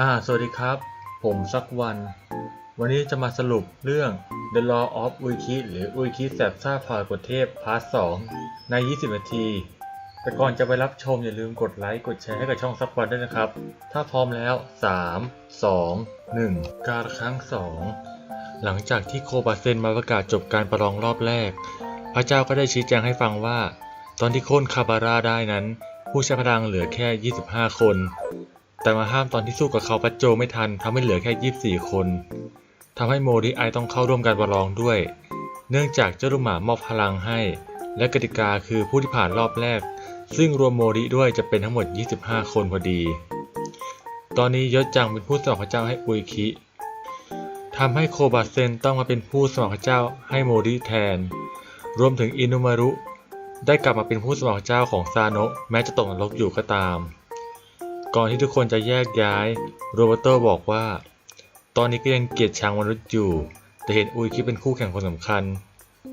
อ่า สวัสดีครับ ผมสักวัน วันนี้จะมาสรุปเรื่อง The Law of Uiki หรือ Uiki แสบซ่าผ่ากฎเทพพาร์ท 2 ใน 20 นาที แต่ก่อนจะไปรับชมอย่าลืมกดไลค์ กดแชร์ให้กับช่องสักวันด้วยนะครับ ถ้าพร้อมแล้ว 3 2 1 การครั้ง 2 หลังจากที่โคบาเซนมาประกาศจบการประลองรอบแรก พระเจ้าก็ได้ชี้แจงให้ฟังว่า ตอนที่โค่นคาบาร่าได้นั้น ผู้ใช้พลังเหลือแค่ 25 คน แต่มาห้ามตอนที่สู้กับเขาปัจโจไม่ทันทำให้เหลือแค่ 24 คนทำให้โมริไอต้องเข้าร่วมการประลองด้วย เนื่องจากเจ้าลูกหมามอบพลังให้ และกติกาคือผู้ที่ผ่านรอบแรก ซึ่งรวมโมริด้วยจะเป็นทั้งหมด 25 คนพอดี ตอนนี้ยศจังเป็นผู้สมัครพระเจ้าให้อุยคิทำให้โคบาเซนต้องมาเป็นผู้สมัครพระเจ้าให้โมริแทน รวมถึงอินุมารุได้กลับมาเป็นผู้สมัครพระเจ้าของซาโนะแม้จะตกนรกอยู่ก็ตาม ก่อนที่ทุกคนจะแยกย้าย โรเบโตบอกว่า ตอนนี้ก็ยังเกลียดชังมนุษย์อยู่ แต่เห็นอุยคิดเป็นคู่แข่งคนสำคัญ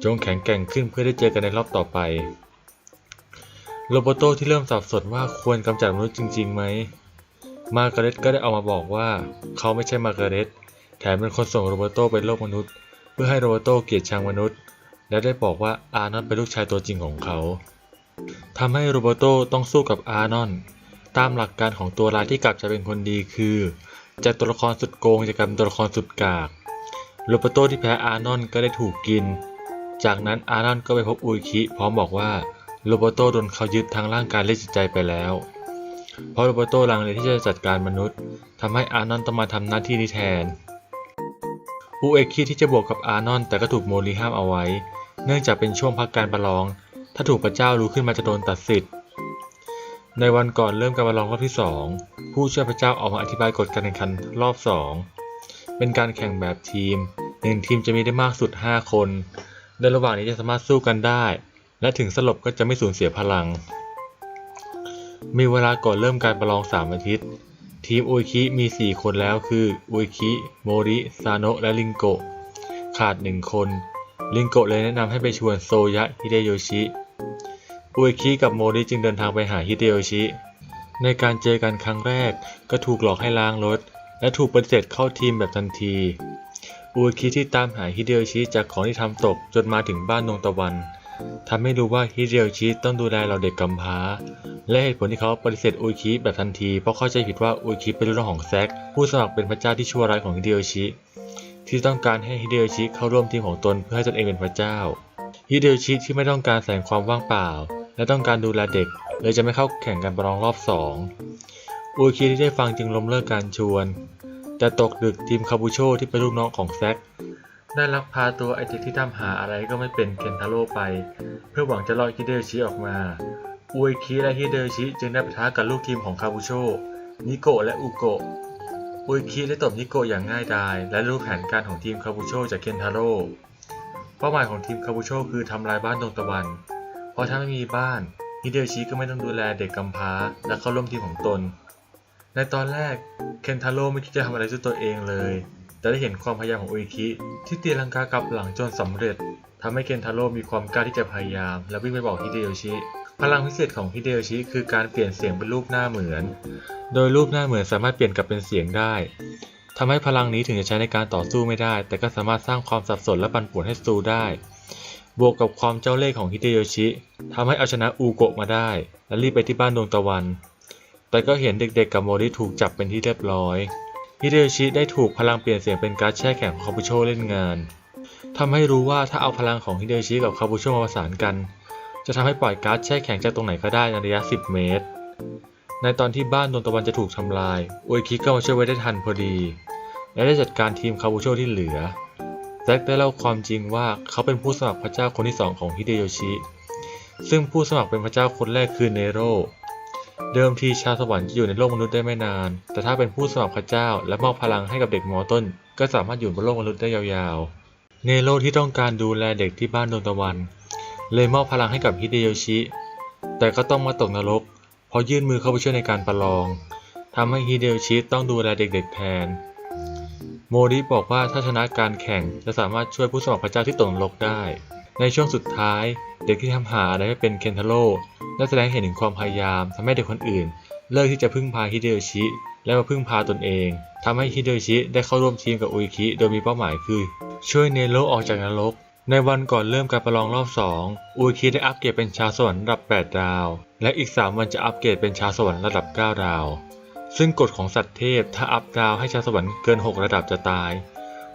จงแข็งแกร่งขึ้นเพื่อได้เจอกันในรอบต่อไป โรเบโตที่เริ่มสับสนว่าควรกำจัดมนุษย์จริงๆไหม มาร์กเร็ตก็ได้ออกมาบอกว่า เขาไม่ใช่มาร์กเร็ตแถมเป็นคนส่งโรเบโตไปโลกมนุษย์ เพื่อให้โรเบโตเกลียดชังมนุษย์ และได้บอกว่าอาร์นอนเป็นลูกชายตัวจริงของเขาทำให้โรเบโตต้องสู้กับอาร์นอน ตามหลักการของตัวร้ายที่กลับจะเป็นคนดีคือ จากตัวละครสุดโกงจะกลายเป็นตัวละครสุดกากโรเบโตที่แพ้อารนอนก็ได้ถูกกิน จากนั้นอารนอนก็ไปพบอุยคิ พร้อมบอกว่าโรเบโตโดนเขายึดทั้งร่างกายและจิตใจไปแล้ว เพราะโรเบโตลังเลที่จะจัดการมนุษย์ทำให้อารนอนต้องมาทำหน้าที่นี้แทนอุเอคิที่จะบวกกับอารนอนแต่ก็ถูกโมริห้ามเอาไว้ เนื่องจากเป็นช่วงพักการประลอง ถ้าถูกพระเจ้ารู้ขึ้นมาจะโดนตัดสิทธิ์ ในวันก่อนเริ่มการประลองรอบที่ 2 ผู้ช่วยพระเจ้าออกมาอธิบายกฎการแข่งขันรอบ 2 เป็นการแข่งแบบทีมหนึ่งทีมจะมีได้มากสุด 5 คน ในระหว่างนี้จะสามารถสู้กันได้ และถึงสลบก็จะไม่สูญเสียพลัง มีเวลาก่อนเริ่มการประลอง 3 อาทิตย์ ทีมอุยคิมี 4 คนแล้วคืออุยคิโมริ ซาโนะและลิงโกะขาด 1 คน ลิงโกะเลยแนะนำให้ไปชวนโซยะฮิเดโยชิ อุยคิกับโมริจึงเดินทางไปหาฮิเดโยชิ ในการเจอกันครั้งแรกก็ถูกหลอกให้ล้างรถ และถูกปฏิเสธเข้าทีมแบบทันทีอุยคิที่ตามหาฮิเดโยชิจากของที่ทำตกจนมาถึงบ้านดวงตะวันทำให้รู้ว่าฮิเดโยชิต้องดูแลเราเด็กกำพร้า และเหตุผลที่เขาปฏิเสธอุยคิแบบทันทีเพราะเข้าใจผิดว่าอุยคิเป็นลูกน้องของแซกผู้สมัครเป็นพระเจ้าที่ชั่วร้ายของฮิเดโยชิ ที่ต้องการให้ฮิเดโยชิเข้าร่วมทีมของตนเพื่อให้ตนเองเป็นพระเจ้าฮิเดโยชิที่ไม่ต้องการแสงความว่างเปล่า และต้องการดูแลเด็ก เลยจะไม่เข้าแข่งกันประลองรอบสองอุยคิที่ได้ฟังจึงล้มเลิกการชวน แต่ตกดึกทีมคาบูโชที่เป็นลูกน้องของแซกได้ลักพาตัวไอเด็กที่ทำหาอะไรก็ไม่เป็นเคนทาโร่ไป เพื่อหวังจะล่อฮิเดโยชิออกมาอุยคิและฮิเดโยชิจึงได้ปะทะกับลูกทีมของคาบูโชนิโกะและอุโกะอุยคิได้ตบนิโกะอย่างง่ายดาย และรู้แผนการของทีมคาบูโชจากเคนทาโร่เป้าหมายของทีมคาบูโชคือทำลายบ้านดงตะวัน ราะถ้าไม่มีบ้านฮิเดโยชิก็ไม่ต้องดูแลเด็กกำพร้าและเข้าร่วมทีมของตน ในตอนแรกเคนทาโร่ไม่คิดจะทำอะไรด้วยตัวเองเลย แต่ได้เห็นความพยายามของอุยคิที่ตีลังกากลับหลังจนสำเร็จทำให้เคนทาโร่มีความกล้าที่จะพยายาม และวิ่งไปบอกฮิเดโยชิพลังพิเศษของฮิเดโยชิคือการเปลี่ยนเสียงเป็นรูปหน้าเหมือน โดยรูปหน้าเหมือนสามารถเปลี่ยนกลับเป็นเสียงได้ทำให้พลังนี้ถึงจะใช้ในการต่อสู้ไม่ได้ แต่ก็สามารถสร้างความสับสนและปั่นป่วนให้สู้ได้ บวกกับความเจ้าเล่ห์ของฮิเดโยชิทำให้เอาชนะอูโกะมาได้ และรีบไปที่บ้านดวงตะวัน แต่ก็เห็นเด็กๆกับโมริถูกจับเป็นที่เรียบร้อยฮิเดโยชิได้ถูกพลังเปลี่ยนเสียงเป็นการ์ดแช่แข็งของคาบุโชเล่นงานทำให้รู้ว่าถ้าเอาพลังของฮิเดโยชิกับคาบุโชมาประสานกัน จะทำให้ปล่อยการ์ดแช่แข็งจากตรงไหนก็ได้ในระยะ 10 เมตร ในตอนที่บ้านดวงตะวันจะถูกทำลายอุยคิก็มาช่วยไว้ได้ทันพอดี และได้จัดการทีมคาบูโชที่เหลือ แจ็คได้เล่าความจริงว่าเขาเป็นผู้สมัครพระเจ้าคนที่สองของฮิเดโยชิ ซึ่งผู้สมัครเป็นพระเจ้าคนแรกคือเนโร เดิมทีชาวสวรรค์จะอยู่ในโลกมนุษย์ได้ไม่นาน แต่ถ้าเป็นผู้สมัครพระเจ้าและมอบพลังให้กับเด็กมอต้น ก็สามารถอยู่บนโลกมนุษย์ได้ยาวๆ เนโรที่ต้องการดูแลเด็กที่บ้านดวงตะวัน เลยมอบพลังให้กับฮิเดโยชิ แต่ก็ต้องมาตกนรก เพราะยื่นมือเข้าไปช่วยในการประลองทำให้ฮิเดโยชิต้องดูแลเด็กๆแทน โมริบอกว่าถ้าชนะการแข่งจะสามารถช่วยผู้สมัครพระเจ้าที่ตกนรกได้ ในช่วงสุดท้าย เด็กที่ทำหาอะไรไม่เป็นเคนทาโร่ได้แสดงเห็นถึงความพยายามทำให้เด็กคนอื่น เลิกที่จะพึ่งพาฮิเดโยชิ และมาพึ่งพาตนเองทำให้ฮิโดชิได้เข้าร่วมทีมกับอุยคิโดยมีเป้าหมายคือ ช่วยเนโรออกจากนรก ในวันก่อนเริ่มการประลองรอบ 2อุยคิได้อัปเกรดเป็นชาวสวรรค์ระดับ 8 ดาว และอีก 3 วันจะอัปเกรดเป็นชาวสวรรค์ระดับ 9 ดาว ซึ่งกฎของสัตว์เทพถ้าอัพดาวให้ชาวสวรรค์เกิน 6 ระดับจะตาย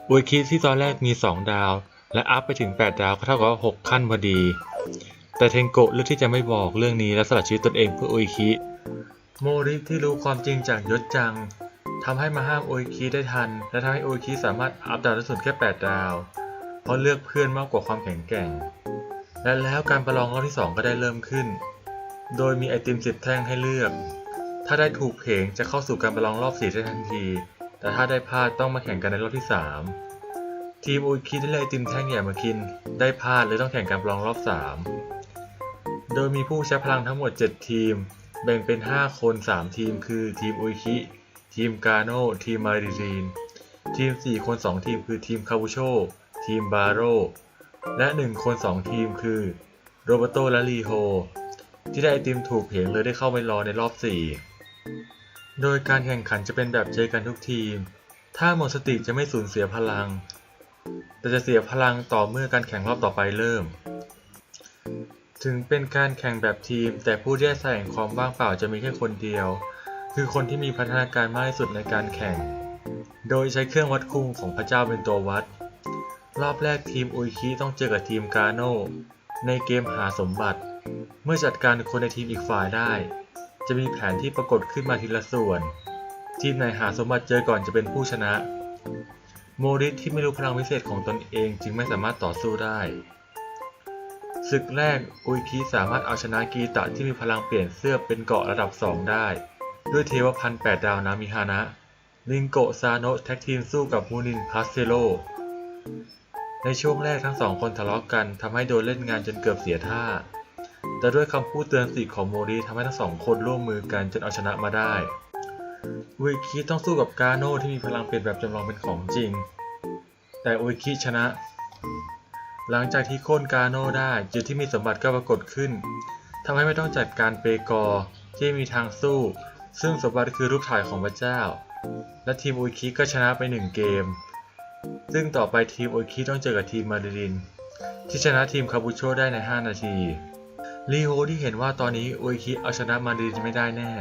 อุยคิที่ตอนแรกมี 2 ดาว และอัพไปถึง 8 ดาวก็เท่ากับ 6 ขั้นพอดี แต่เทงโกะเลือกที่จะไม่บอกเรื่องนี้และสละชีวิตตนเองเพื่ออุยคิโมริที่รู้ความจริงจากยศจังทำให้มาห้ามโออิคิได้ทัน และทำให้โออิคิสามารถอัพดาวได้สุดแค่ 8 ดาว เพราะเลือกเพื่อนมากกว่าความแข็งแกร่ง และแล้วการประลองรอบที่ 2 ก็ได้เริ่มขึ้น โดยมีไอติม10แท่งให้เลือก ถ้าได้ถูกเพลงจะเข้าสู่การประลองรอบ4ได้ทันที แต่ถ้าได้พลาดต้องมาแข่งกันในรอบที่ 3 ทีมออิคิได้เลยติมแท่งใหญ่มากิน ได้พลาดเลยต้องแข่งการประลองรอบ 3 โดยมีผู้ใช้พลังทั้งหมด 7 ทีม แบ่งเป็น 5 คน 3 ทีม คือทีมอุยคิ ทีมกาโนทีมมาริรีน ทีม 4 คน 2 ทีมคือทีมคาบูโช ทีมบาโร และ 1 คน 2 ทีมคือโรเบโตและลีโฮที่ได้ไอติมถูกเพงเลยได้เข้าไปรอในรอบ 4 โดยการแข่งขันจะเป็นแบบเจอกันทุกทีม ถ้าหมดสติจะไม่สูญเสียพลัง แต่จะเสียพลังต่อเมื่อการแข่งรอบต่อไปเริ่ม ถึงเป็นการแข่งแบบทีม แต่ผู้ที่แสดงความว่างเปล่าจะมีแค่คนเดียว คือคนที่มีพัฒนาการมากที่สุดในการแข่ง โดยใช้เครื่องวัดคุ้งของพระเจ้าเป็นตัววัด รอบแรกทีมอุยคิต้องเจอกับทีมกาโนในเกมหาสมบัติ เมื่อจัดการคนในทีมอีกฝ่ายได้ จะมีแผนที่ปรากฏขึ้นมาทีละส่วน ทีมไหนหาสมบัติเจอก่อนจะเป็นผู้ชนะ โมริสที่ไม่รู้พลังวิเศษของตนเองจึงไม่สามารถต่อสู้ได้ ศึกแรกอุยคิสามารถเอาชนะกีตะที่มีพลังเปลี่ยนเสื้อเป็นเกาะระดับ 2 ได้ ด้วยเทวพันธ์8ดาวนามิฮานะลิงโกะซาโนะแท็กทีมสู้กับมูนินพาสเซโลในช่วงแรกทั้งสองคนทะเลาะกันทำให้โดนเล่นงานจนเกือบเสียท่า แต่ด้วยคำพูดเตือนสติของโมริทำให้ทั้งสองคนร่วมมือกันจนเอาชนะมาได้อุยคิต้องสู้กับกาโน่ที่มีพลังเปลี่ยนแบบจำลองเป็นของจริง แต่อุยคิชนะ หลังจากที่โค่นกาโน่ได้จุดที่มีสมบัติก็ปรากฏขึ้นทำให้ไม่ต้องจัดการเปกอร์ที่มีทางสู้ ซึ่งสมบัติคือรูปถ่ายของพระเจ้า และทีมอุยคิก็ชนะไปหนึ่งเกม ซึ่งต่อไปทีมอุยคิต้องเจอกับทีมมาริลิน ที่ชนะทีมคาบูโชได้ใน 5 นาที ลีโฮที่เห็นว่าตอนนี้อุยคิเอาชนะมาริลินไม่ได้แน่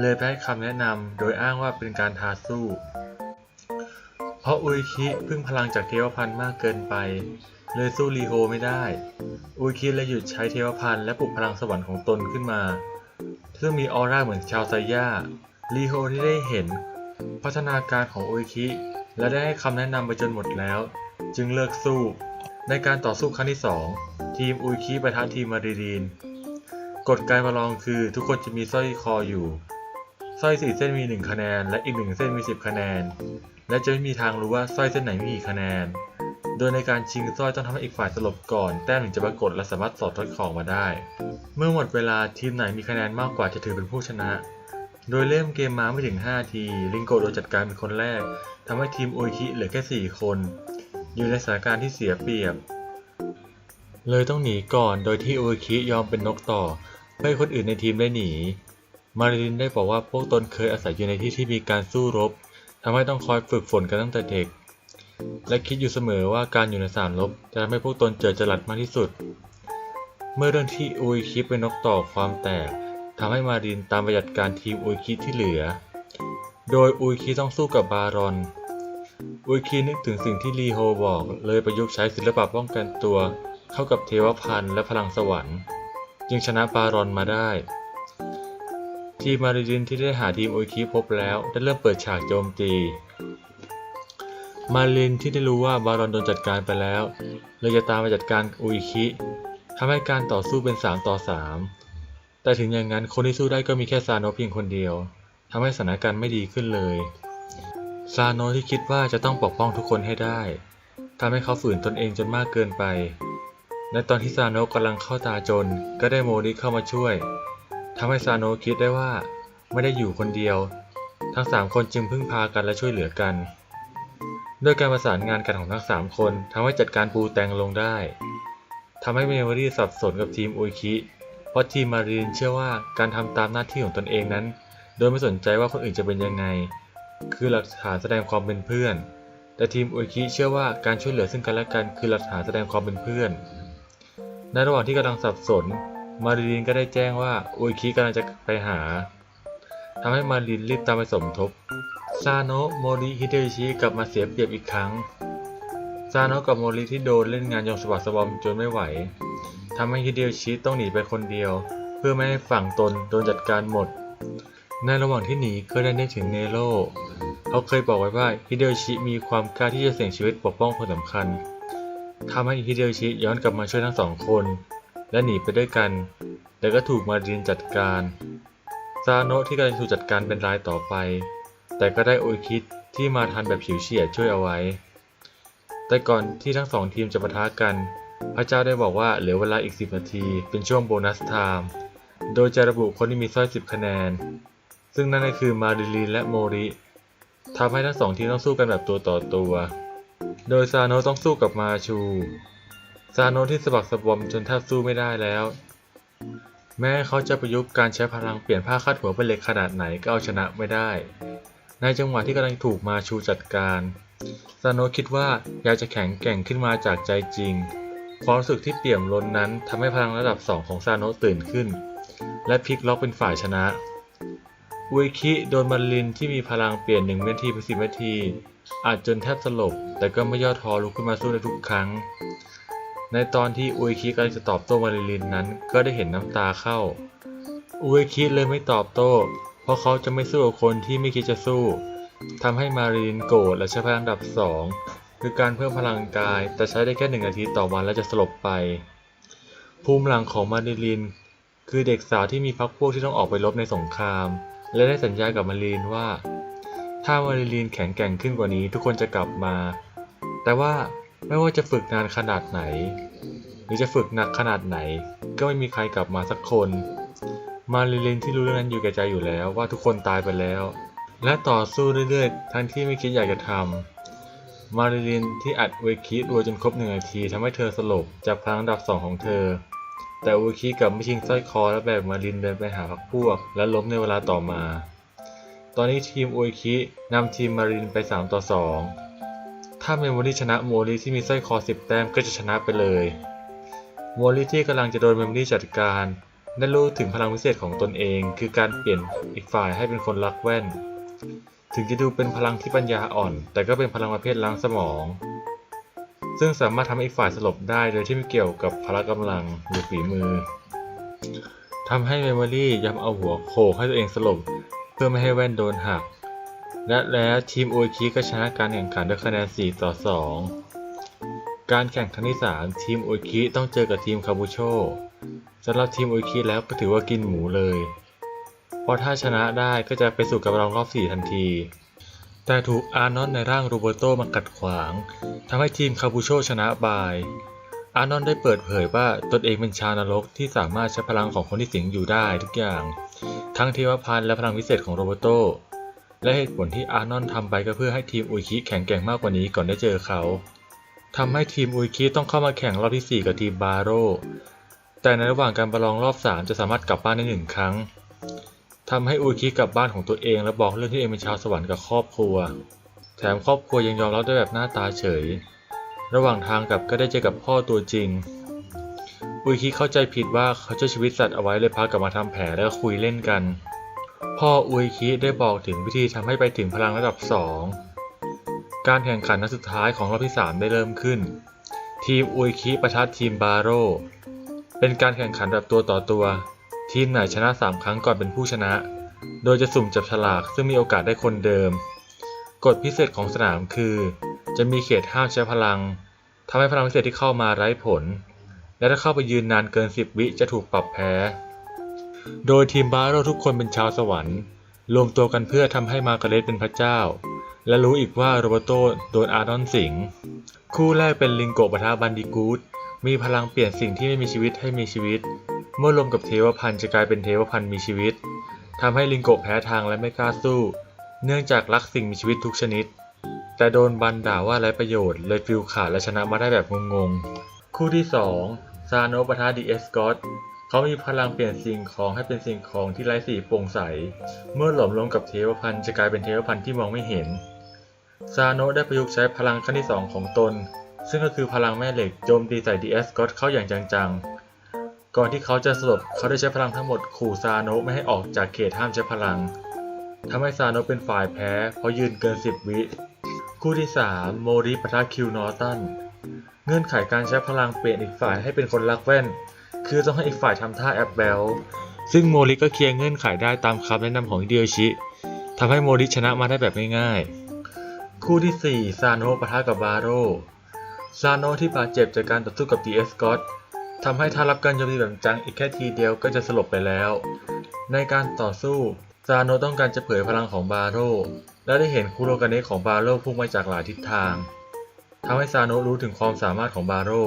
เลยไปให้คำแนะนำโดยอ้างว่าเป็นการท้าสู้ เพราะอุยคิพึ่งพลังจากเทวพันธ์มากเกินไป เลยสู้ลีโฮไม่ได้ อุยคิเลยหยุดใช้เทวพันธ์และปลุกพลังสวรรค์ของตนขึ้นมา ซึ่งมีออร่าเหมือนชาวไซย่าลีโฮที่ได้เห็น พัฒนาการของอุยคิและได้ให้คำแนะนำไปจนหมดแล้ว จึงเลิกสู้ ในการต่อสู้ครั้งที่ 2 ทีมอุยคิปะทะทีมมาริดีน กฎการประลองคือทุกคนจะมีสร้อยคออยู่ สร้อยสี่เส้นมี 1 คะแนน และอีกหนึ่งเส้นมี 10 คะแนน และจะไม่มีทางรู้ว่าสร้อยเส้นไหนมีกี่คะแนน โดยในการชิงสร้อยต้องทำให้อีกฝ่ายสลบก่อน แต้มถึงจะปรากฏและสามารถสอดทอดของมาได้ เมื่อหมดเวลาทีมไหนมีคะแนนมากกว่าจะถือเป็นผู้ชนะ โดยเริ่มเกมมาไม่ถึง 5 ที ลิงโกโดนจัดการเป็นคนแรกทำให้ทีมโออิคิเหลือแค่ 4 คน อยู่ในสถานการณ์ที่เสียเปรียบ เลยต้องหนีก่อนโดยที่ออิคิยอมเป็นนกต่อ เพื่อให้คนอื่นในทีมได้หนี มารินได้บอกว่าพวกตนเคยอาศัยอยู่ในที่ที่มีการสู้รบทำให้ต้องคอยฝึกฝนกันตั้งแต่เด็ก และคิดอยู่เสมอว่าการอยู่ในสนามรบจะทำให้พวกตนเจอจรัสมากที่สุด เมื่อเรื่องที่อุยคิเป็นนกต่อความแตกทำให้มารินตามไปจัดการทีมอุยคิที่เหลือ โดยอุยคิต้องสู้กับบารอน อุยคินึกถึงสิ่งที่ลีโฮบอก เลยประยุกต์ใช้ศิลปะป้องกันตัว เข้ากับเทวพันธ์และพลังสวรรค์ จึงชนะบารอนมาได้ ทีมมาริลินที่ได้หาทีมอุยคิพบแล้ว ได้เริ่มเปิดฉากโจมตี มาริลินที่ได้รู้ว่าบารอนโดนจัดการไปแล้ว เลยจะตามไปจัดการอุยคิทำให้การต่อสู้เป็น 3 ต่อ 3 แต่ถึงอย่างนั้นคนที่สู้ได้ก็มีแค่ซาโนเพียงคนเดียวทำให้สถานการณ์ไม่ดีขึ้นเลย ซาโนะที่คิดว่าจะต้องปกป้องทุกคนให้ได้ทำให้เขาฝืนตนเองจนมากเกินไปในตอนที่ซาโนะกำลังเข้าตาจน ก็ได้โมริเข้ามาช่วยทำให้ซาโนะคิดได้ว่าไม่ได้อยู่คนเดียว ทั้งสามคนจึงพึ่งพากันและช่วยเหลือกันด้วยการประสานงานกันของทั้งสามคนทำให้จัดการปูแตงลงได้ทำให้เมมโรี่สับสนกับทีมอุยคิเพราะทีมมารีนเชื่อว่าการทำตามหน้าที่ของตนเองนั้น โดยไม่สนใจว่าคนอื่นจะเป็นยังไง คือหลักฐานแสดงความเป็นเพื่อน แต่ทีมอุยคิเชื่อว่าการช่วยเหลือซึ่งกันและกันคือหลักฐานแสดงความเป็นเพื่อน ในระหว่างที่กำลังสับสน มาริลินก็ได้แจ้งว่าอุยคิกำลังจะไปหาทำให้มารินรีบตามไปสมทบ ซาโนะโมริฮิเดชิกลับมาเสียเปรียบอีกครั้ง ซาโนะกับโมริที่โดนเล่นงานยองสะบัดสบอมจนไม่ไหว ทำให้ฮิเดชิต้องหนีไปคนเดียว เพื่อไม่ให้ฝั่งตนโดนจัดการหมด ในระหว่างที่หนีก็ได้นึกถึงเนโรเขาเคยบอกไว้ว่าฮิเดชิมีความกล้าที่จะเสี่ยงชีวิตปกป้องคนสำคัญทำให้ฮิเดชิย้อนกลับมาช่วยทั้งสองคน และหนีไปด้วยกัน แต่ก็ถูกมารินจัดการซาโนะที่กำลังถูกจัดการเป็นรายต่อไป แต่ก็ได้โอคิดที่มาทันแบบผิวเฉียดช่วยเอาไว้ แต่ก่อนที่ทั้งสองทีมจะปะทะกัน พระเจ้าได้บอกว่าเหลือเวลาอีก 10 นาที เป็นช่วงโบนัสไทม์ โดยจะระบุคนที่มีสร้อย 10 คะแนน ซึ่งนั่นก็คือมาริลีนและโมริทำให้ทั้งสองทีมต้องสู้กันแบบตัวต่อตัว โดยซาโนต้องสู้กับมาชู ซาโนที่สะบักสะบอมจนแทบสู้ไม่ได้แล้ว แม้เขาจะประยุกต์การใช้พลังเปลี่ยนผ้าคาดหัวเป็นเหล็กขนาดไหนก็เอาชนะไม่ได้ ในจังหวะที่กำลังถูกมาชูจัดการ ซาโนคิดว่าอยากจะแข็งแกร่งขึ้นมาจากใจจริง ความรู้สึกที่เปี่ยมล้นนั้นทำให้พลังระดับ 2 ของซาโนตื่นขึ้น และพลิกล็อกเป็นฝ่ายชนะ อุยคิโดนมารินที่มีพลังเปลี่ยนหนึ่งนาทีเป็นสิบนาที อาจจนแทบสลบ แต่ก็ไม่ย่อท้อลุกขึ้นมาสู้ในทุกครั้ง ในตอนที่อุยคิกำลังจะตอบโต้มารินนั้น ก็ได้เห็นน้ำตาเข้า อุยคิเลยไม่ตอบโต้ เพราะเขาจะไม่สู้กับคนที่ไม่คิดจะสู้ทำให้มารินโกรธและใช้พลังอันดับ2คือการเพิ่มพลังกาย แต่ใช้ได้แค่หนึ่งนาทีต่อวันแล้วจะสลบไป ภูมิหลังของมาริลิน คือเด็กสาวที่มีพักพวกที่ต้องออกไปรบในสงคราม และได้สัญญากับมาริลินว่า ถ้ามาริลินแข็งแกร่งขึ้นกว่านี้ทุกคนจะกลับมา แต่ว่าไม่ว่าจะฝึกนานขนาดไหน หรือจะฝึกหนักขนาดไหน ก็ไม่มีใครกลับมาสักคน มาริลินที่รู้เรื่องนั้นอยู่แก่ใจอยู่แล้วว่าทุกคนตายไปแล้ว และต่อสู้เรื่อยๆ ทั้งที่ไม่คิดอยากจะทำมาริลินที่อัดเวคิรัวจนครบหนึ่งนาทีทำให้เธอสลบจากพลังดับสองของเธอ แต่เวคิกลับไม่ชิงสร้อยคอและแบกมารินเดินไปหาพักพวก และล้มในเวลาต่อมา ตอนนี้ทีมโอคินำทีมมารินไป 3 ต่อ 2 ถ้าเมมโมรี่ชนะโมริที่มีสร้อยคอ 10 แต้มก็จะชนะไปเลยโมริที่กำลังจะโดนเมมโมรี่จัดการได้รู้ถึงพลังพิเศษของตนเอง คือการเปลี่ยนอีกฝ่ายให้เป็นคนรักแว่น ถึงจะดูเป็นพลังที่ปัญญาอ่อน แต่ก็เป็นพลังประเภทล้างสมอง ซึ่งสามารถทำให้อีกฝ่ายสลบได้โดยที่ไม่เกี่ยวกับพละกำลังหรือฝีมือทำให้เมมโมรี่ยอมเอาหัวโขกให้ตัวเองสลบเพื่อไม่ให้แว่นโดนหัก และแล้วทีมโอคิก็ชนะการแข่งขันด้วยคะแนน 4 ต่อ 2 การแข่งครั้งที่ 3 ทีมโอคิต้องเจอกับทีมคาบูโชสำหรับทีมโอคิแล้วก็ถือว่ากินหมูเลย เพราะถ้าชนะได้ก็จะไปสู่กับรองรอบ 4 ทันที แต่ถูกอาร์นอนในร่างโรเบโตมากัดขวางทำให้ทีมคาบูโชชนะบาย อาร์นอนได้เปิดเผยว่าตนเองเป็นชาวนรกที่สามารถใช้พลังของคนที่สิงอยู่ได้ทุกอย่าง ทั้งเทวพันธ์และพลังวิเศษของโรเบโตและเหตุผลที่อาร์นอนทำไปก็เพื่อให้ทีมอุยคิแข็งแกร่งมากกว่านี้ก่อนได้เจอเขาทำให้ทีมอุยคิต้องเข้ามาแข่งรอบที่ 4 กับทีมบาโรแต่ในระหว่างการประลองรอบ 3 จะสามารถกลับบ้านได้หนึ่งครั้ง ทำให้อุยคิกลับบ้านของตัวเอง และบอกเรื่องที่เองเป็นชาวสวรรค์กับครอบครัว แถมครอบครัวยังยอมรับด้วยแบบหน้าตาเฉย ระหว่างทางกลับก็ได้เจอกับพ่อตัวจริง อุยคิเข้าใจผิดว่าเขาช่วยชีวิตสัตว์เอาไว้เลยพากลับมาทำแผลแล้วคุยเล่นกัน พ่ออุยคิได้บอกถึงวิธีทำให้ไปถึงพลังระดับ 2 การแข่งขันนัดสุดท้ายของรอบที่ 3 ได้เริ่มขึ้น ทีมอุยคิประทัดทีมบาโรเป็นการแข่งขันแบบตัวต่อตัว ทีมไหนชนะ 3 ครั้งก่อนเป็นผู้ชนะ โดยจะสุ่มจับฉลากซึ่งมีโอกาสได้คนเดิม กฎพิเศษของสนามคือ จะมีเขตห้ามใช้พลังทำให้พลังพิเศษที่เข้ามาไร้ผล และถ้าเข้าไปยืนนานเกิน 10 วิจะถูกปรับแพ้ โดยทีมบาโรทุกคนเป็นชาวสวรรค์ รวมตัวกันเพื่อทำให้มาการเรตเป็นพระเจ้า และรู้อีกว่าโรเบโตโดนอาร์ดอนสิงคู่แรกเป็นลิงโกปะทะบันดิกูดมีพลังเปลี่ยนสิ่งที่ไม่มีชีวิตให้มีชีวิต เมื่อรวมกับเทวพันธ์จะกลายเป็นเทวพันธ์มีชีวิตทำให้ลิงโกแพ้ทางและไม่กล้าสู้ เนื่องจากรักสิ่งมีชีวิตทุกชนิด แต่โดนบันด่าว่าไร้ประโยชน์เลยฟิลขาดและชนะมาได้แบบงงๆ คู่ที่ 2 ซานโนปะทะดีเอสกอตเขามีพลังเปลี่ยนสิ่งของให้เป็นสิ่งของที่ไร้สีโปร่งใส เมื่อหลอมรวมกับเทวพันธ์จะกลายเป็นเทวพันธ์ที่มองไม่เห็น ซาโนได้ประยุกต์ใช้พลังขั้นที่สองของตน ซึ่งก็คือพลังแม่เหล็กโจมตีใส่ดีเอสก็เข้าอย่างจังๆ ก่อนที่เขาจะสลบเขาได้ใช้พลังทั้งหมดขู่ซาโนะไม่ให้ออกจากเขตห้ามใช้พลังทำให้ซาโนะเป็นฝ่ายแพ้ เพราะยืนเกิน 10 วิ คู่ที่ 3 โมริปะทะคิวนอตัน เงื่อนไขการใช้พลังเปลี่ยนอีกฝ่ายให้เป็นคนรักแว่น คือต้องให้อีกฝ่ายทำท่าแอบแบลซึ่งโมริก็เคลียร์เงื่อนไขได้ตามคำแนะนำของฮิเดียชิทำให้โมริชนะมาได้แบบง่ายๆ คู่ที่ 4 ซานโนะปะทะกับบาโรซานโนะที่บาดเจ็บจากการต่อสู้กับดีเอสกอต ทำให้ถ้ารับการโจมตีแบบจังอีกแค่ทีเดียวก็จะสลบไปแล้ว ในการต่อสู้ซาโนต้องการจะเผยพลังของบาโร่และได้เห็นคุโรกาเนะของบาโร่พุ่งมาจากหลายทิศทางทำให้ซาโนรู้ถึงความสามารถของบาโร่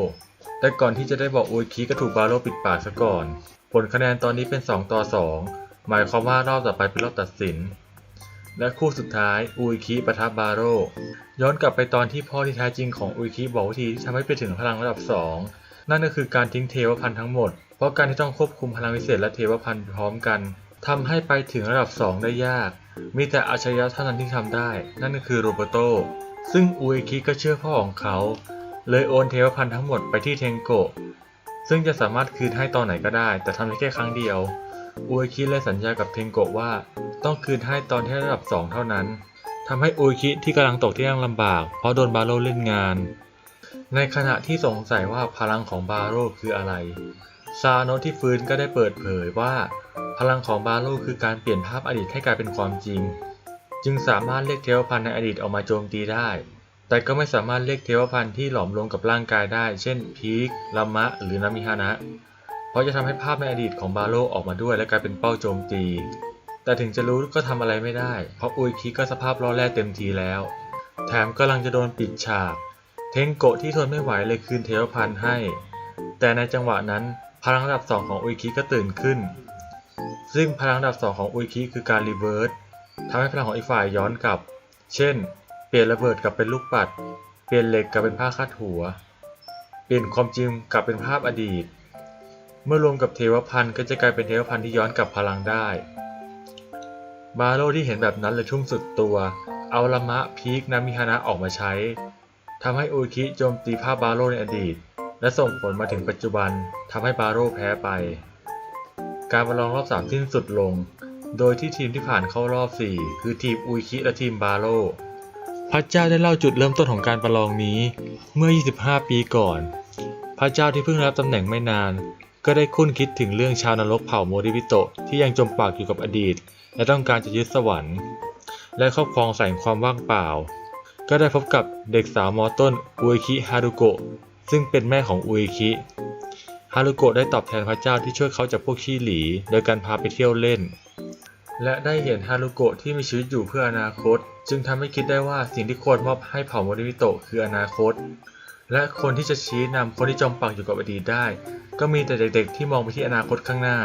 แต่ก่อนที่จะได้บอกอุยคิก็ถูกบาโร่ปิดปากซะก่อน ผลคะแนนตอนนี้เป็น 2 ต่อ 2 หมายความว่ารอบต่อไปเป็นรอบตัดสิน และคู่สุดท้ายอุยคิปะทะบาโร่ย้อนกลับไปตอนที่พ่อที่แท้จริงของอุยคิบอกวิธีที่ทำให้ไปถึงพลังระดับ 2 นั่นก็คือการทิ้งเทวพันธ์ทั้งหมด เพราะการที่ต้องควบคุมพลังวิเศษและเทวพันธ์พร้อมกันทำให้ไปถึงระดับ 2 ได้ยาก มีแต่อัจฉริยะเท่านั้นที่ทำได้ นั่นก็คือโรเบโต ซึ่งอุยคิก็เชื่อพ่อของเขา เลยโอนเทวพันธ์ทั้งหมดไปที่เทงโกะ ซึ่งจะสามารถคืนให้ตอนไหนก็ได้ แต่ทำได้แค่ครั้งเดียวอุยคิเลยสัญญากับเทงโกะว่า ต้องคืนให้ตอนที่ระดับ 2 เท่านั้นทำให้อุยคิที่กำลังตกที่นั่งลำบาก เพราะโดนบาโร่เล่นงาน ในขณะที่สงสัยว่าพลังของบาโร่คืออะไร ซาโนที่ฟื้นก็ได้เปิดเผยว่า พลังของบาโร่คือการเปลี่ยนภาพอดีตให้กลายเป็นความจริง จึงสามารถเรียกเทวพันธ์ในอดีตออกมาโจมตีได้ แต่ก็ไม่สามารถเรียกเทวพันธ์ที่หลอมรวมกับร่างกายได้ เช่นพีคลามะ หรือนามิฮานะ เพราะจะทำให้ภาพในอดีตของบาโร่ออกมาด้วยและกลายเป็นเป้าโจมตี แต่ถึงจะรู้ก็ทำอะไรไม่ได้ เพราะอุยคิก็สภาพล่อแร่เต็มทีแล้ว แถมกำลังจะโดนปิดฉาก เทงโกะที่ทนไม่ไหวเลยคืนเทวพันธ์ให้ แต่ในจังหวะนั้นพลังระดับ 2 ของอุยคิก็ตื่นขึ้น ซึ่งพลังระดับ 2 ของอุยคิคือการรีเวิร์สทำให้พลังของอีกฝ่ายย้อนกลับ เช่น เปลี่ยนระเบิดกลับเป็นลูกปัด เปลี่ยนเหล็กกลับเป็นผ้าคาดหัว เปลี่ยนความจริงกลับเป็นภาพอดีต เมื่อรวมกับเทวพันธ์ก็จะกลายเป็นเทวพันธ์ที่ย้อนกลับพลังได้บาโรที่เห็นแบบนั้นเลยทุ่มสุดตัว เอาละมะพีคนามิฮานะออกมาใช้ ทำให้อุคิโจมตีภาพบาโร่ในอดีต และส่งผลมาถึงปัจจุบันทำให้บาโร่แพ้ไป การประลองรอบ3สิ้นสุดลง โดยที่ทีมที่ผ่านเข้ารอบ 4 คือทีมอุคิและทีมบาโร่พระเจ้าได้เล่าจุดเริ่มต้นของการประลองนี้เมื่อ 25 ปีก่อน พระเจ้าที่เพิ่งรับตำแหน่งไม่นาน ก็ได้คุ้นคิดถึงเรื่องชาวนรกเผ่าโมริบิโตะที่ยังจมปากอยู่กับอดีต และต้องการจะยึดสวรรค์ และครอบครองแสงความว่างเปล่า ก็ได้พบกับเด็กสาวมอต้นอุยคิฮารุโกะซึ่งเป็นแม่ของอุยคิฮารุโกะได้ตอบแทนพระเจ้าที่ช่วยเขาจากพวกขี้หลี โดยการพาไปเที่ยวเล่น และได้เห็นฮารุโกะที่มีชีวิตอยู่เพื่ออนาคต จึงทำให้คิดได้ว่าสิ่งที่ควรมอบให้เผ่าโมริบิโตะคืออนาคต และคนที่จะชี้นำคนที่จมปักอยู่กับอดีตได้ ก็มีแต่เด็กๆ ที่มองไปที่อนาคตข้างหน้า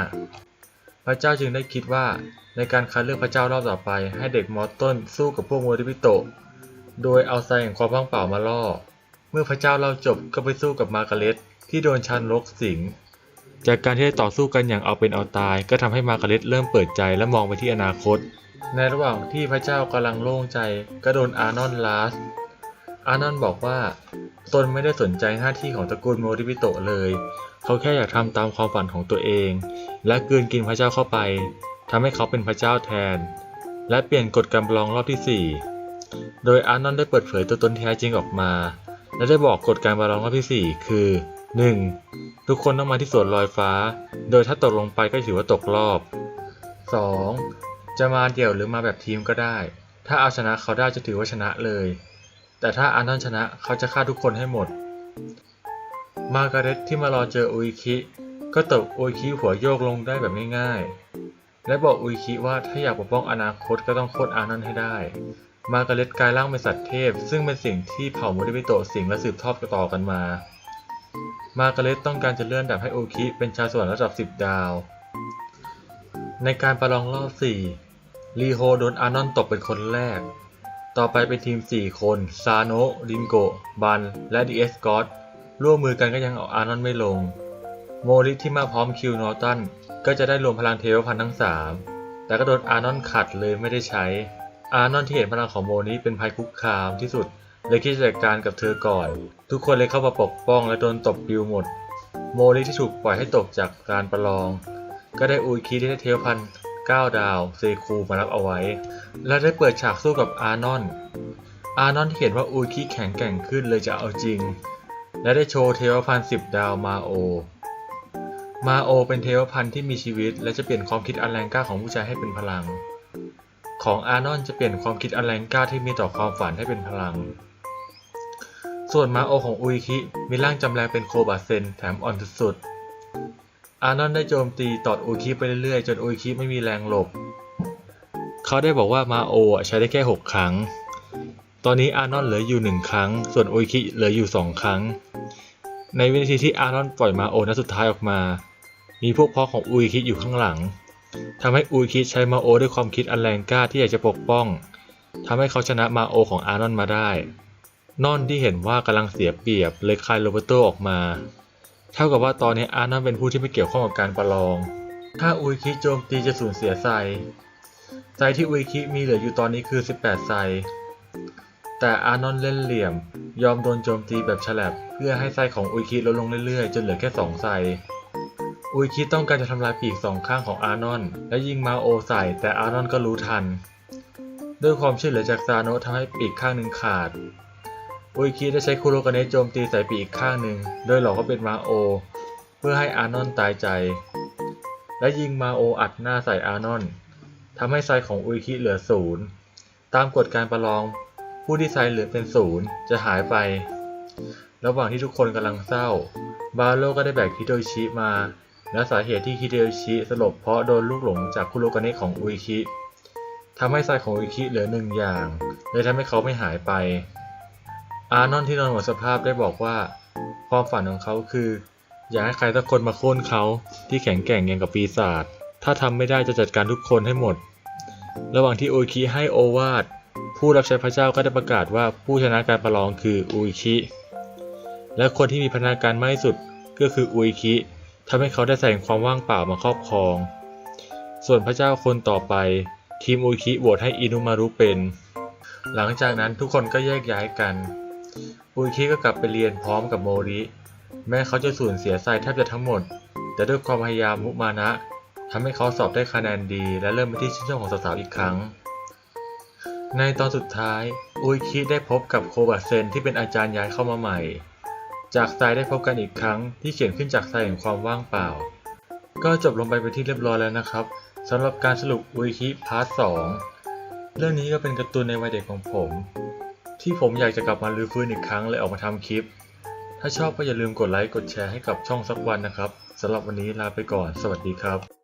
พระเจ้าจึงได้คิดว่าในการคัดเลือกพระเจ้ารอบต่อไป ให้เด็กมอต้นสู้กับพวกโมริบิโตะ โดยเอาทรายแห่งความว่างเปล่ามาล่อ เมื่อพระเจ้าเล่าจบก็ไปสู้กับมาร์กาเร็ตที่โดนชันรกสิง จากการที่ได้ต่อสู้กันอย่างเอาเป็นเอาตาย ก็ทำให้มาร์กาเร็ตเริ่มเปิดใจและมองไปที่อนาคต ในระหว่างที่พระเจ้ากำลังโล่งใจก็โดนอาร์นอนลาส อาร์นอนบอกว่าตนไม่ได้สนใจหน้าที่ของตระกูลโมริบิโตเลย เขาแค่อยากทำตามความฝันของตัวเอง และกืนกินพระเจ้าเข้าไปทำให้เขาเป็นพระเจ้าแทน และเปลี่ยนกฎการประลองรอบที่4 โดยอาร์นอนได้เปิดเผยตัวตนแท้จริงออกมา และได้บอกกฎการประลองรอบที่ 4 คือ 1. ทุกคนต้องมาที่สวนลอยฟ้า โดยถ้าตกลงไปก็ถือว่าตกรอบ 2. จะมาเดี่ยวหรือมาแบบทีมก็ได้ ถ้าเอาชนะเขาได้จะถือว่าชนะเลย แต่ถ้าอาร์นอนชนะเขาจะฆ่าทุกคนให้หมด มาการเร็ตที่มารอเจออุยคิก็ตบอุยคิหัวโยกลงได้แบบง่ายๆและบอกอุยคิว่าถ้าอยากปกป้องอนาคตก็ต้องโค่นอาร์นอนให้ได้ มาการเร็ตกลายร่างเป็นสัตว์เทพ ซึ่งเป็นสิ่งที่เผ่าโมริบิโตสิงและสืบทอดต่อกันมา มาการเร็ตต้องการจะเลื่อนดับให้อุคิเป็นชาวสวรรค์ระดับ 10 ดาว ในการประลองรอบ 4 ลีโฮโดนอาร์นอนตกเป็นคนแรก ต่อไปเป็นทีม 4 คน ซาโนะรินโกะบัน และดีเอสกอตร่วมมือกันก็ยังเอาอาร์นอนไม่ลง โมริที่มาพร้อมคิวนอตันก็จะได้รวมพลังเทวพันธ์ทั้งสามแต่ก็โดนอานอนขัดเลยไม่ได้ใช้ อานอนที่เห็นพลังของโมริเป็นภัยคุกคามที่สุดเลยคิดจะจัดการกับเธอก่อน ทุกคนเลยเข้ามาปกป้องและโดนตบปิวหมด โมริที่ถูกปล่อยให้ตกจากการประลอง ก็ได้อุยคีที่ได้เทวพันธ์9ดาวเซคูมารับเอาไว้ และได้เปิดฉากสู้กับอานอน อานอนที่เห็นว่าอุยคีแข็งแกร่งขึ้นเลยจะเอาจริง และได้โชว์เทวพันธ์10ดาวมาโอ มาโอเป็นเทวพันธ์ที่มีชีวิต และจะเปลี่ยนความคิดอันแรงกล้าของผู้ชายให้เป็นพลัง ของอานอนจะเปลี่ยนความคิดอันแรงกล้าที่มีต่อความฝันให้เป็นพลัง ส่วนมาโอของอุยคิมีร่างจำแรงเป็นโคบาเซนแถมอ่อนสุดๆ อานอนได้โจมตีตอดอุยคิไปเรื่อยๆ จนอุยคิไม่มีแรงหลบ เขาได้บอกว่ามาโอใช้ได้แค่ 6 ครั้ง ตอนนี้อานอนเหลืออยู่ 1 ครั้ง ส่วนอุยคิเหลืออยู่ 2 ครั้ง ในวินาทีที่อานอนปล่อยมาโอนัดสุดท้ายออกมา มีพวกพ้องของอุยคิอยู่ข้างหลัง ทำให้อุยคิใช้มาโอด้วยความคิดอันแรงกล้าที่อยากจะปกป้องทำให้เขาชนะมาโอของอานอนมาได้ นอนที่เห็นว่ากำลังเสียเปรียบเลยคลายโรเบโตออกมา เท่ากับว่าตอนนี้อาร์นอนเป็นผู้ที่ไม่เกี่ยวข้องกับการประลอง ถ้าอุยคิโจมตีจะสูญเสียไซไซที่อุยคิมีเหลืออยู่ตอนนี้คือ 18 ไซ แต่อาร์นอนเล่นเหลี่ยม ยอมโดนโจมตีแบบฉลับเพื่อให้ไซของอุยคิลดลงเรื่อยๆ จนเหลือแค่ 2 ไซ อุยคิดต้องการจะทำลายปีกสองข้างของอารนอน และยิงมาโอใส่ แต่อารนอนก็รู้ทัน ด้วยความช่วยเหลือจากซาโนะทำให้ปีกข้างหนึ่งขาด อุยคิได้ใช้คุโรกาเนะโจมตีใส่ปีกอีกข้างหนึ่งโดยหลอกว่าเป็นมาโอ เพื่อให้อานอนตายใจ และยิงมาโออัดหน้าใส่อานอนทำให้ไซของอุยคิเหลือศูนย์ตามกฎการประลอง ผู้ที่ไซเหลือเป็นศูนย์จะหายไป ระหว่างที่ทุกคนกำลังเศร้า บาโลก็ได้แบกคิโดชิมา และสาเหตุที่คิโดชิสลบเพราะโดนลูกหลงจากคุโรกาเนะของอุยคิทำให้ไซของอุยคิเหลือหนึ่งอย่างเลยทำให้เขาไม่หายไป อานอนที่นอนหมดสภาพได้บอกว่า ความฝันของเขาคือ อยากให้ใครสักคนมาโค่นเขาที่แข็งแกร่งอย่างกับปีศาจถ้าทำไม่ได้จะจัดการทุกคนให้หมด ระหว่างที่อุยคิให้โอวาทผู้รับใช้พระเจ้าก็ได้ประกาศว่าผู้ชนะการประลองคืออุยคิ และคนที่มีพัฒนาการมากที่สุดก็คืออุยคิ ทำให้เขาได้ใส่ความว่างเปล่ามาครอบครอง ส่วนพระเจ้าคนต่อไป ทีมอุยคิโหวตให้อินุมารุเป็น หลังจากนั้นทุกคนก็แยกย้ายกัน อุยคิก็กลับไปเรียนพร้อมกับโมริ แม้เขาจะสูญเสียไซแทบจะทั้งหมด แต่ด้วยความพยายามมุมานะทำให้เขาสอบได้คะแนนดี และเริ่มเป็นที่ชื่นชอบของสาวๆอีกครั้ง ในตอนสุดท้ายอุยคิได้พบกับโคบะเซนที่เป็นอาจารย์ย้ายเข้ามาใหม่ จากไซได้พบกันอีกครั้งที่เขียนขึ้นจากไซแห่งความว่างเปล่า ก็จบลงไปเป็นที่เรียบร้อยแล้วนะครับสำหรับการสรุปอุยคิพาร์ทสองเรื่องนี้ก็เป็นการ์ตูนในวัยเด็กของผม ที่ผมอยากจะกลับมาลื้อฟื้นอีกครั้งเลยออกมาทำคลิป ถ้าชอบก็อย่าลืมกดไลค์กดแชร์ให้กับช่องสักวันนะครับสำหรับวันนี้ลาไปก่อน สวัสดีครับ